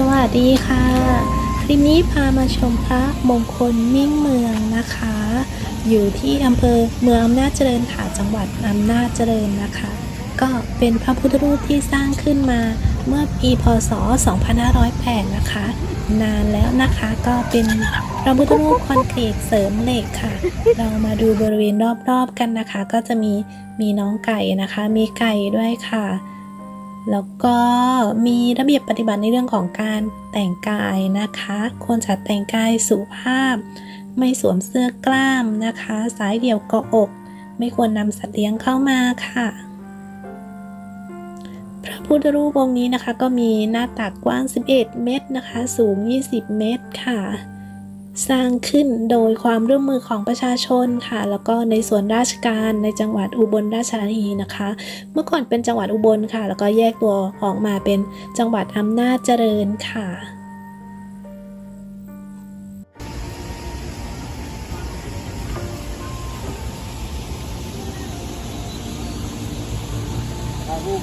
สวัสดีค่ะ คลิปนี้พามาชมพระมงคลมิ่งเมืองนะคะ อยู่ที่อำเภอเมืองอำนาจเจริญค่ะจังหวัดอำนาจเจริญนะคะ ก็เป็นพระพุทธรูปที่สร้างขึ้นมาเมื่อปีพศ 2508 นะคะ นานแล้วนะคะก็เป็นพระพุทธรูปคอนกรีตเสริมเหล็กค่ะ เรามาดูบริเวณรอบๆกันนะคะ ก็จะมีมีน้องไก่นะคะ มีไก่ด้วยค่ะ แล้วก็มีระเบียบปฏิบัติในเรื่องของการแต่งกายนะคะ ควรจะแต่งกายสุภาพ ไม่สวมเสื้อกล้ามนะคะ สายเดี่ยวเกาะอก ไม่ควรนำสัตว์เลี้ยงเข้ามาค่ะ พระพุทธรูปองค์นี้นะคะ ก็มีหน้าตักกว้าง 11 เมตรนะคะ สูง 20 เมตรค่ะ สร้างขึ้นโดยความร่วมมือของประชาชนค่ะ แล้วก็ในส่วนราชการในจังหวัดอุบลราชธานีนะคะ เมื่อก่อนเป็นจังหวัดอุบลค่ะ แล้วก็แยกตัวออกมาเป็นจังหวัดอำนาจเจริญค่ะถ่ายรูป